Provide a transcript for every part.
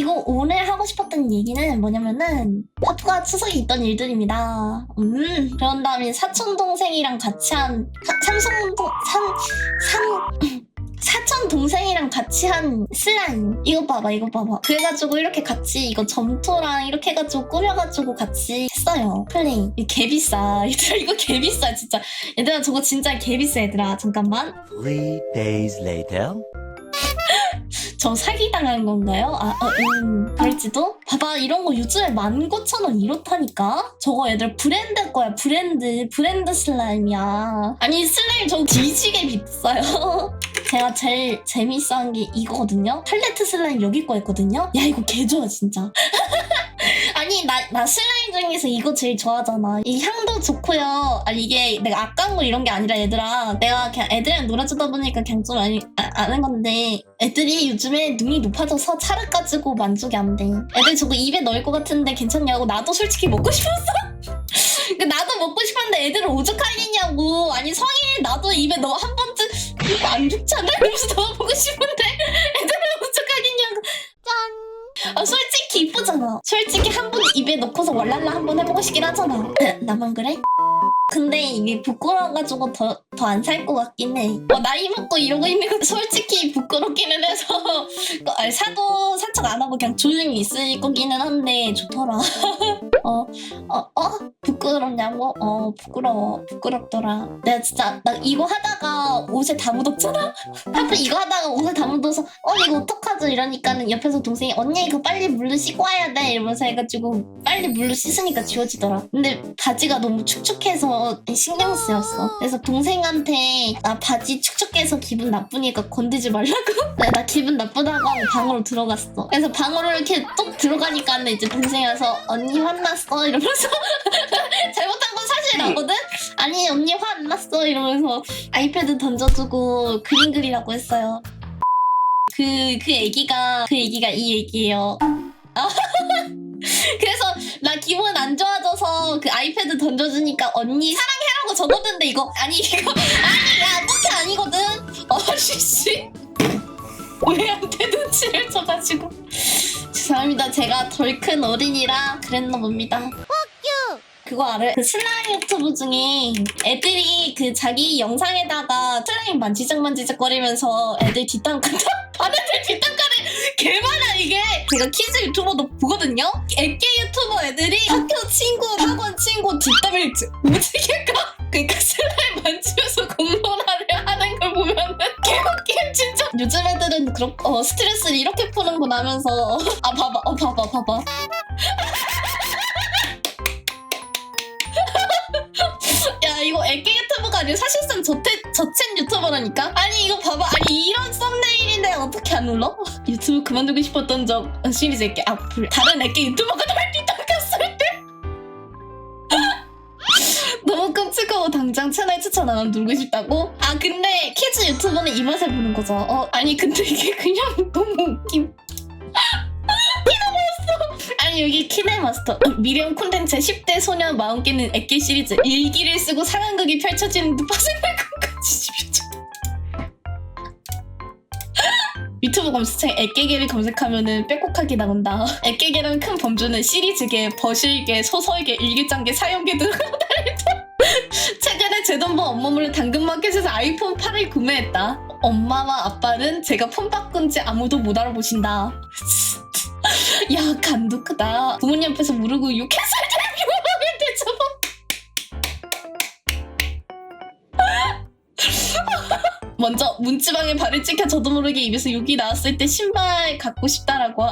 그리고 오늘 하고 싶었던 얘기는 뭐냐면은 파프가 추석에 있던 일들입니다. 음 그런 다음에 사촌 동생이랑 같이 한 사- 삼성 동삼삼 사촌 동생이랑 같이 한 슬라임. 이거 봐봐 이거 봐봐. 그래가지고 이렇게 같이 이거 점토랑 이렇게 해가지고 꾸며가지고 같이 했어요. 플레이. 이거 개 비싸. 얘들아 이거 개 비싸 진짜. 얘들아 저거 진짜 개 비싸 얘들아. 잠깐만. Three days later. 저 사기당한 건가요? 아, 어, 음, 그럴지도? 봐봐, 이런 거 요즘에 19,000원 이렇다니까? 저거 얘들 브랜드 거야, 브랜드. 브랜드 슬라임이야. 아니, 슬라임 저거 뒤지게 비싸요. 제가 제일 재밌어 한 게 이거거든요? 팔레트 슬라임 여기 거 있거든요? 야, 이거 개 좋아, 진짜. 아니, 나, 나 슬라임 중에서 이거 제일 좋아하잖아. 이 향도 좋고요. 아니, 이게 내가 아까운 거 이런 게 아니라 얘들아. 내가 그냥 애들이랑 놀아주다 보니까 그냥 좀 아, 아는 건데. 애들이 요즘에 눈이 높아져서 차를 가지고 만족이 안 돼. 애들 저거 입에 넣을 것 같은데 괜찮냐고. 나도 솔직히 먹고 싶었어. 그 나도 먹고 싶었는데 애들은 오죽하겠냐고. 아니, 성인 나도 입에 넣어 한 번쯤 이거 안 좋잖아? 이러면서 넣어보고 싶은데 애들은 오죽하겠냐고. 짠. 아, 솔직히 이쁘잖아. 솔직히 한 번 입에 넣고서 월랄라 한 번 해보고 싶긴 하잖아. 나만 그래? 근데 이게 부끄러워가지고 더 더 안 살 것 같긴 해. 어, 나이 먹고 이러고 있는 거 솔직히 부끄럽기는 해서 어, 아니, 사도 산책 안 하고 그냥 조용히 있을 거기는 한데 좋더라. 어, 어, 어? 부끄럽냐고? 어, 부끄러워. 부끄럽더라. 내가 진짜 나 이거 하다가 옷에 다 묻었잖아? 하필 이거 하다가 옷에 다 묻어서 어 이거 어떡하 죠 이러니까는 옆에서 동생이 언니 이거 빨리 물로 씻고 와야 돼 이러면서 해가지고 빨리 물로 씻으니까 지워지더라. 근데 바지가 너무 축축해서 신경 쓰였어. 그래서 동생한테 나 바지 축축해서 기분 나쁘니까 건드지 말라고? 나, 나 기분 나쁘다고 하고 방으로 들어갔어. 그래서 방으로 이렇게 뚝 들어가니까는 이제 동생이 와서 언니 화났어 이러면서 잘못한 건 사실 나거든? 아니 언니 화 안 났어 이러면서 아이패드 던져주고 그림 그리라고 했어요. 그, 그 애기가, 그 애기가 이 애기예요. 아, 그래서 나 기분 안 좋아져서 그 아이패드 던져주니까 언니 사랑해라고 적었는데 이거, 아니, 이거, 아니, 야, 그게 아니거든? 어씨씨. 왜한테 눈치를 줘가지고. 죄송합니다. 제가 덜 큰 어린이라 그랬나 봅니다. 그거 알아요? 그 슬라임 유튜브 중에 애들이 그 자기 영상에다가 슬라임 만지작 만지작 거리면서 애들 뒷담가 반애들 뒷담가를 개 많아 이게. 제가 키즈 유튜버도 보거든요? 애깨 유튜버 애들이 학교 친구 학원 친구 뒷담을 오지게까 그러니까 슬라임 만지면서 공론화를 하는 걸 보면은 개웃김 진짜. 요즘 애들은 그렇 어 스트레스를 이렇게 푸는구나 하면서. 아 봐봐. 어 봐봐 봐봐 아니라 사실상 저태, 저챗 유튜버라니까? 아니 이거 봐봐 아니 이런 썸네일인데 어떻게 안 눌러? 유튜브 그만두고 싶었던 적 어, 시리즈 애기 악플 다른 애기 유튜버가 날 뒤따갔을 때 너무 끔찍하고 당장 채널 추천 안 하면 누르고 싶다고? 아 근데 키즈 유튜버는 이 맛에 보는 거죠 어 아니 근데 이게 그냥 너무 웃김 아니 여기 키네마스터 미래온 콘텐츠 10대 소년 마음 깨는 애기 시리즈 일기를 쓰고 상황극이 펼쳐지는 듯 파생할 것까지 유튜브 검색창에 애깨개를 검색하면은 빼곡하게 나온다. 애깨개라는 큰 범주는 시리즈계, 버실계, 소설계, 일기장계, 사용계 등 달리다 최근에 제돈번 엄마 몰래 당근마켓에서 아이폰 8을 구매했다. 엄마와 아빠는 제가 폰 바꾼 지 아무도 못 알아보신다 야 간도 크다. 부모님 앞에서 모르고 욕했을 때 비호하면 되죠 먼저 문지방에 발을 찍혀 저도 모르게 입에서 욕이 나왔을 때 신발 갖고 싶다라고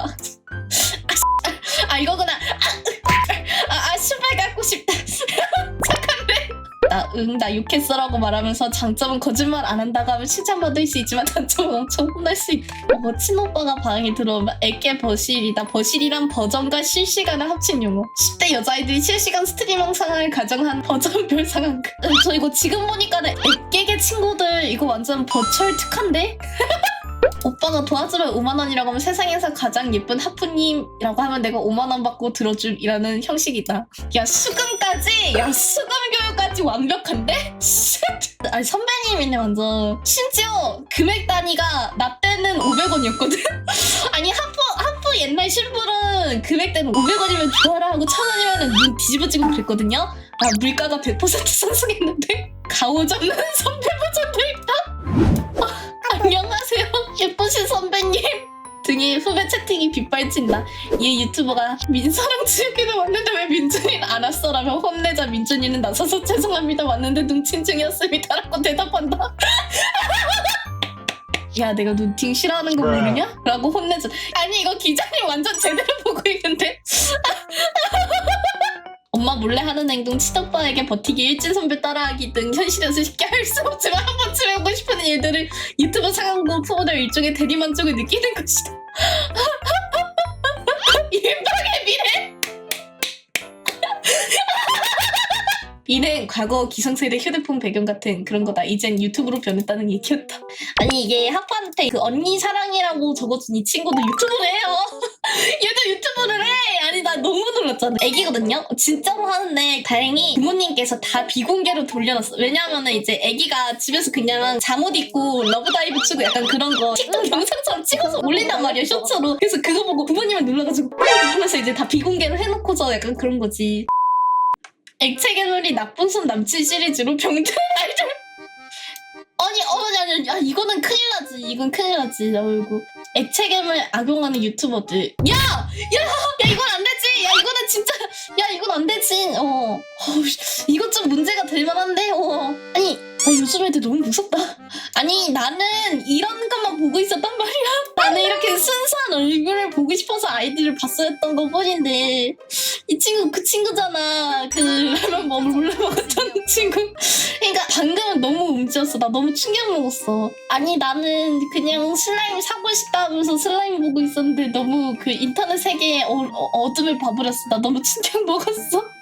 응 나 욕했어라고 말하면서 장점은 거짓말 안 한다고 하면 칭찬받을 수 있지만 단점은 엄청 혼날 수 있다 어, 친오빠가 방에 들어오면 애깨 버실이다. 버실이란 버전과 실시간을 합친 용어. 10대 여자아이들이 실시간 스트림 영상을 가정한 버전별 상황극. 어, 저 이거 지금 보니까는 애깨게 친구들 이거 완전 버추얼 특한데? 오빠가 도와주면 5만 원이라고 하면 세상에서 가장 예쁜 하프님이라고 하면 내가 5만 원 받고 들어줌이라는 형식이다. 야 수금까지, 야 수금 교육까지 완벽한데? 아니 선배님이네 완전. 심지어 금액 단위가 나 때는 500원이었거든. 아니 하프 하프 옛날 실물은 금액대는 500원이면 좋아라 하고 1000원이면 눈 뒤집어지고 그랬거든요. 아 물가가 100% 상승했는데 가오 잡는 선배분들도 있다. 아, 안녕하 예쁘신 선배님. 등에 후배 채팅이 빗발친다. 얘 유튜버가 민서랑 지우기는 왔는데 왜 민준이는 안 왔어 라며 혼내자 민준이는 나서서 죄송합니다 왔는데 눈친 중이었습니다 라고 대답한다. 야 내가 눈팅 싫어하는 거 모르냐? 라고 혼내줘. 아니 이거 기자님 완전 제대로 보고 있는데. 엄마 몰래 하는 행동 친오빠에게 버티기 일진 선배 따라하기 등 현실에서 쉽게 할 수 없지만 한 번쯤 해보고 싶은 일들을 유튜브 상황고 후보들 일종의 대리만족을 느끼는 것이다. 이는 과거 기성세대 휴대폰 배경 같은 그런 거다. 이젠 유튜브로 변했다는 얘기였다. 아니 이게 학부한테 그 언니 사랑이라고 적어준 이 친구도 유튜브를 해요. 얘도 유튜브를 해. 아니 나 너무 놀랐잖아. 애기거든요. 진짜로 하는데 다행히 부모님께서 다 비공개로 돌려놨어. 왜냐하면은 이제 애기가 집에서 그냥 잠옷 입고 러브다이브 치고 약간 그런 거 틱톡 영상처럼 찍어서 올린단 말이야 쇼츠로. 그래서 그거 보고 부모님은 놀라가지고 하면서 이제 다 비공개로 해놓고서 약간 그런 거지. 액체 괴물이 나쁜 손 남친 시리즈로 병든 아이돌. 아니 어머니 아니 야 이거는 큰일 나지. 이건 큰일 나지. 나 얼고. 액체 괴물 악용하는 유튜버들. 야! 야! 야 이건 안 되지! 야 이거는 진짜 야 이건 안 되지! 어. 씨, 이것 좀 문제가 될 만한데 어. 아니 나 요즘 애들 너무 무섭다. 아니 나는 이런 것만 보고 있었단 말이야. 나는 이렇게 순수한 얼굴을 보고 싶어서 아이들을 봤어야 했던 것 뿐인데 이 친구 그 친구잖아. 그 라면 먹을 몰래 먹었던 친구. 그러니까 방금은 너무 움찔했어. 나 너무 충격 먹었어. 아니 나는 그냥 슬라임 사고 싶다 하면서 슬라임 보고 있었는데 너무 그 인터넷 세계의 어, 어, 어둠을 봐버렸어. 나 너무 충격 먹었어